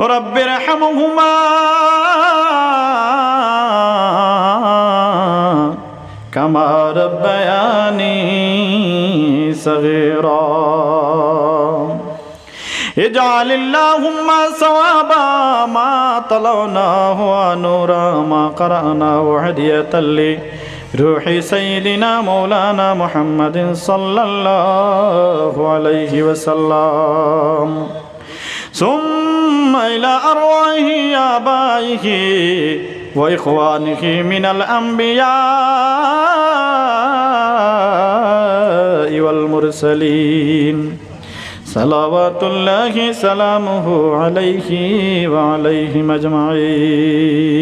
رب ارحمهما كما ربياني صغيرا اجعل اللهم ثوابا ما طلعناه ونورا ما قرأنا وهدية لي روح سيدنا مولانا محمد صلى الله عليه وسلم ثم إلى أرواح آبائه وإخوانه من الأنبياء والمرسلين. صلوات الله سلامه عليه وعليهم أجمعين.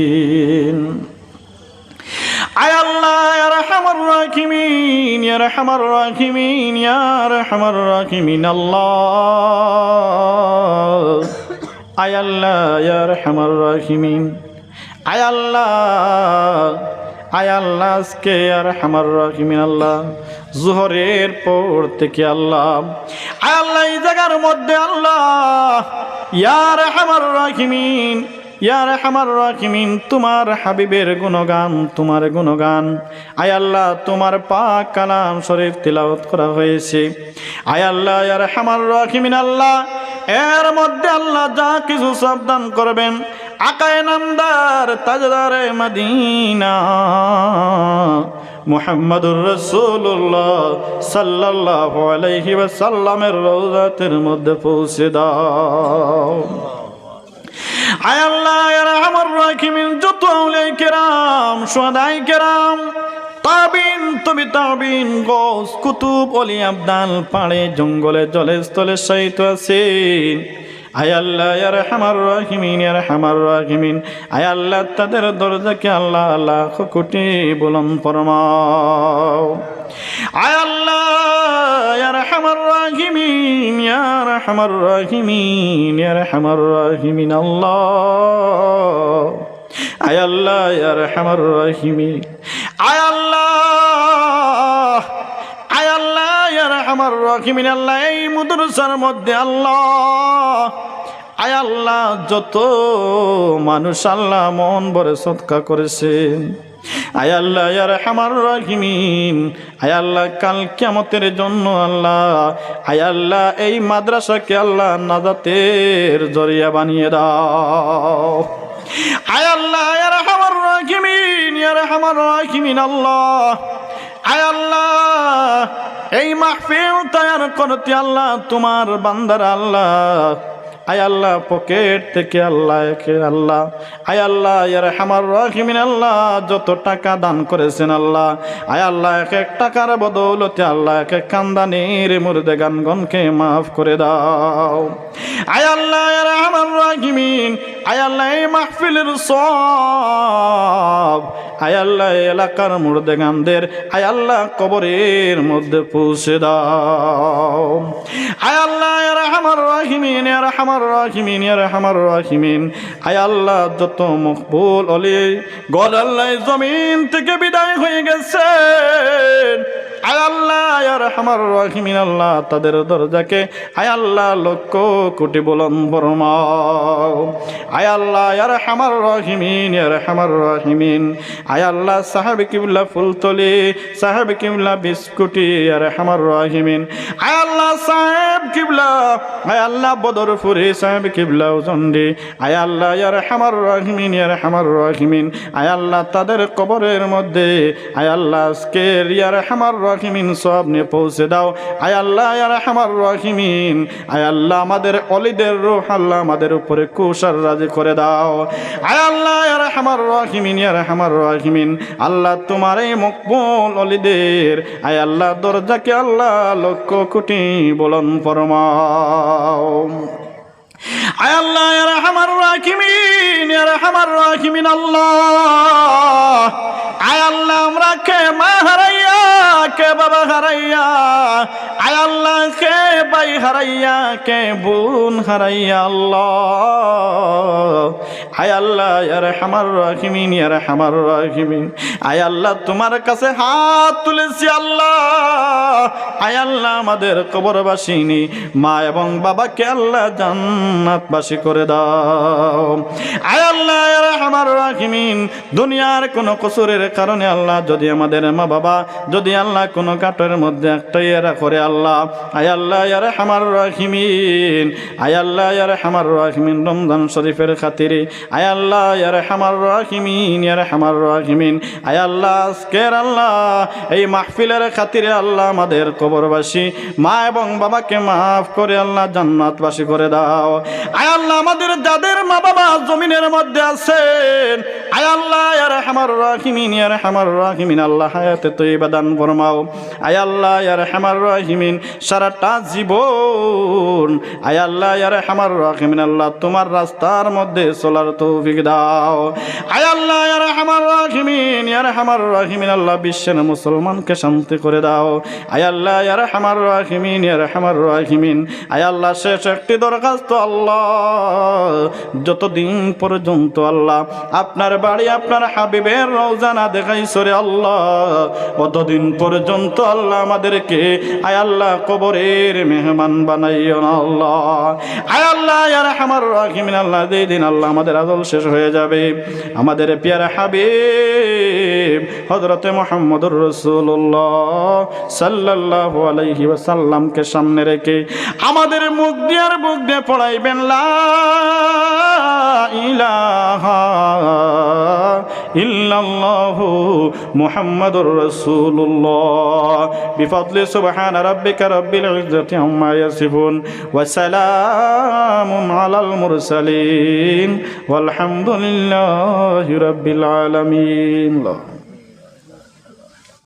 على الله يا رحم الراحمين يا رحم الراحمين يا رحم الراكمين الله আল্লাহ জোহরের পর থেকে আল্লাহ, আয় আল্লাহ, এই জায়গার মধ্যে আল্লাহ রাহিমিন ইয়ার হামার রাহিমিন, তোমার হাবিবের গুণগান, তোমার গুণগান। আয় আল্লাহ, তোমার পাক কালাম শরীফ তিলাওয়াত করা হয়েছে। আয় আল্লাহ ইয়ার হামার রাহিমিন আল্লাহ এর মধ্যে আল্লাহ যা কিছু সাবধান করবেন। আকায় নামদার তাজদারে মদিনা। মুহাম্মাদুর রসুল্লাহ সাল্লাহ আলাইহি ওয়াসাল্লামের রৌজাতের মধ্যে পৌঁছে দাও। আয় আল্লাহ আমার রাখিমিন যত আউলাই কেরাম সোয়াদাই কেরাম। তাবিন তুমি তাবিন গোস কুতুব, অলি আবদাল, পাড়ে, জঙ্গলে, জলে, স্থলে সহিত আছেন। আয় আল্লাহ ইয়ার হামার রাহিমিন ইয়ার হামার রাহিমিন। আয় আল্লাহ, তাদের দরজাকে আল্লাহ আল্লাহ কোটি বলন ফরমাও। আয় আল্লাহ ইয়ার হামার রাহিমিন ইয়ার হামার রাহিমিন হামার রাহিমিন, আল্লাহ। হামার রাহিমিন। আমার রহিমিন আল্লাহ, এই মুদরসার মধ্যে আল্লাহ। আয় আল্লাহ, যত মানুষ আল্লাহ মন ভরে সৎকা করেছেন আয় আল্লাহ ইয়ার আমার রহিমিন। আয় আল্লাহ, কাল কেমতের জন্য আল্লাহ। আয় আল্লাহ, এই মাদ্রাসাকে আল্লাহ নাজাতের জরিয়া বানিয়ে দাও। আয় আল্লাহ ইয়ার আমার রহিমিন। ইয়ার রহিমিন আল্লাহ। আয় এই মাহফিল তৈয়ার করতে আল্লাহ, তোমার বান্দার আল্লাহ। আয় আল্লাহ, পকেট থেকে আল্লাহ, একে আল্লাহ। আয় আল্লাহ ইয়ার হামার রাহিমিন, আল্লাহ, যত টাকা দান করেছেন আল্লাহ। আয় আল্লাহ, এক এক টাকার বদৌলতে আল্লাহ, এক এক কান্দানির মুর্দে গানগণকে মাফ করে দাও। আয় আল্লাহ ইয়ার হামার রাহিমিন, আয় আল্লাহ, এই মাহফিলের সব আয় আল্লাহ এলাকার মুর্দে গানদের আয় আল্লাহ, কবরের মধ্যে পৌঁছে দাও। আয় আল্লাহ হামার রাহিমিন এর হামার রাহিমিন এর হামার রাহিমিন। আয় আল্লাহ, যত মকবুল অলি, গড আল্লাহ জমিন থেকে বিদায় হয়ে গেছে আয় আল্লাহ আয়ার হামার রাহিমিন, আল্লাহ তাদের দরজাকে। আয় আল্লাহ, লক্ষ কোটি বলন বরমাও আয় আল্লাহ ইয়ার হামার রাহিমিন ইয়ার হামার রাহিমিন। আয় আল্লাহ, সাহেব কিবলা ফুলতলি, সাহেব কিবলা বিস্কুটি ইয়ার হামার রাহিমিন। আয় আল্লাহ, সাহেব কিবলা, আয় আল্লাহ, বদরপুরি সাহেব কিবলা উজন্ডি। আয় আল্লাহ ইয়ার হামার রাহিমিন ইয়ার হামার রাহিমিন। আয় আল্লাহ, তাদের কবরের মধ্যে, আয় আল্লাহ, আজকের ইয়ার হামার রাহিমিন, সব নিয়ে পৌঁছে দাও। আয় আল্লাহ হামার রাহিমিন। আয় আল্লাহ, আমাদের অলিদের রূহ আল্লাহ আমাদের উপরে কুশার রাজি করে দাও। আয় আল্লাহ হামার রাহিমিন ইয়ার হামার রাহিমিন। আল্লাহ তোমার এই মকবুল অলিদের, আয় আল্লাহ দরজাকে আল্লাহ লক্ষ কোটি বলন ফরমাও। আয় আল্লাহ রাহমার রাহিমিন ইয়া রাহমার রাহিমিন আল্লাহ। আয় আল্লাহ, আমরা কে মা হারাইয়া কে বাবা হারাইয়া? আয় আল্লাহ, কে ভাই হারাইয়া? কে বোন হারাইয়া আল্লাহ? হায় আল্লাহ ইয়ার হামার রাহিমিন ইয়ার হামার রাহিমিন। আয় আল্লাহ, তোমার কাছে হাত তুলেছি আল্লাহ। আয় আল্লাহ, আমাদের কবরবাসিনী, মা এবং বাবাকে আল্লাহ জান্নাতবাসী করে দাও। আয় আল্লাহ ইয়ার হামার রাহিমিন, দুনিয়ার কোনো কসুরের কারণে আল্লাহ, যদি আমাদের মা বাবা যদি আল্লাহ কোনো কাটের মধ্যে একটা এরা করে আল্লাহ। আয় আল্লাহ ইয়ার হামার রাহিমিন। আয় আল্লাহ ইয়ার হামার রাহিমিন, রমজান শরীফের খাতিরে। আয় আল্লাহ ইয়ার হামার রাহিমিন ইয়ার হামার রাহিমিন। আয় আল্লাহ, আজকের আল্লাহ, এই মাহফিলের খাতিরে আল্লাহ আমাদের কবরবাসী, মা এবং বাবাকে মাফ করে আল্লাহ জান্নাতবাসী করে দাও। আয় আল্লাহ, আমাদের যাদের মা বাবা জমিনের মধ্যে আছেন আয় আল্লাহ ইয়ার হামার রাহিমিন ইয়ার হামার রাহিমিন, আল্লাহ হায়াতে তো দান ফরমাও। আয় আল্লাহ ইয়ার হামার রাহিমিন, সারাটা জীবন। আয় আল্লাহ ইয়ার হামার রাহিমিন, আল্লাহ তোমার রাস্তার মধ্যে চলার তৌফিক দাও। আয় আল্লাহ ইয়ার হামার রাহিমিন ইয়ার হামার রাহিমিন, আল্লাহ বিশ্বের মুসলমানকে শান্তি করে দাও। আয় আল্লাহ ইয়ার হামার রাহিমিন ইয়ার হামার রাহিমিন, আয় আল্লাহ শেষ একটি দরখাস্ত আল্লাহ। যতদিন পর্যন্ত আল্লাহ আপনার বাড়ি, আপনার হাবিবের রওজানা দেখাই, সরে আল্লাহ। কতদিন পর্যন্ত আল্লাহ আমাদেরকে, আয় আল্লাহ কবরের মেহমান বানাইও না আল্লাহ। আয় আল্লাহ ইয়ার হামার রাহিমিন, আল্লাহ দিন আল্লাহ আমাদের আদল শেষ হয়ে যাবে। আমাদের পিয়ারা হাবিব হজরতে মোহাম্মদুর রসুল্লাহ সাল্লাহ আলাইহি ওয়াসাল্লামকে সামনে রেখে আমাদের মুখ দিয়ে আর মুখ দিয়ে পড়াইবেন লা ইলাহা ইল্লাল্লাহু মুহাম্মাদুর রাসূলুল্লাহ। বিফadli সুবহান রাব্বিকা রাব্বিল ইজ্জাতি আম্মা ইয়াসিফুন ওয়া সালামুন আলাল মুরসালিন। ওয়ালহামদুলিল্লাহি রাব্বিল আলামিন।